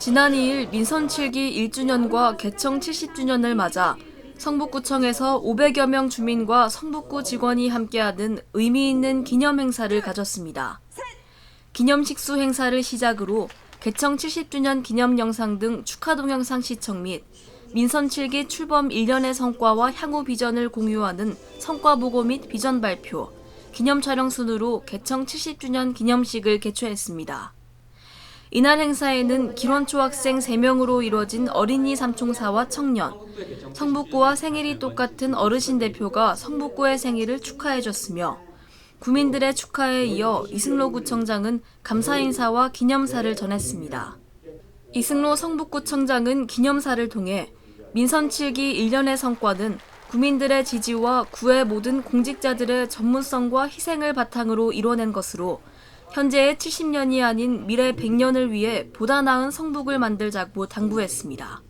지난 2일 민선 7기 1주년과 개청 70주년을 맞아 성북구청에서 500여 명 주민과 성북구 직원이 함께하는 의미 있는 기념 행사를 가졌습니다. 기념식수 행사를 시작으로 개청 70주년 기념 영상 등 축하 동영상 시청 및 민선 7기 출범 1년의 성과와 향후 비전을 공유하는 성과 보고 및 비전 발표, 기념 촬영 순으로 개청 70주년 기념식을 개최했습니다. 이날 행사에는 기론초 학생 3명으로 이뤄진 어린이 삼총사와 청년, 성북구와 생일이 똑같은 어르신 대표가 성북구의 생일을 축하해줬으며 구민들의 축하에 이어 이승로 구청장은 감사 인사와 기념사를 전했습니다. 이승로 성북구청장은 기념사를 통해 민선 7기 1년의 성과는 구민들의 지지와 구의 모든 공직자들의 전문성과 희생을 바탕으로 이뤄낸 것으로 현재의 70년이 아닌 미래 100년을 위해 보다 나은 성북을 만들자고 당부했습니다.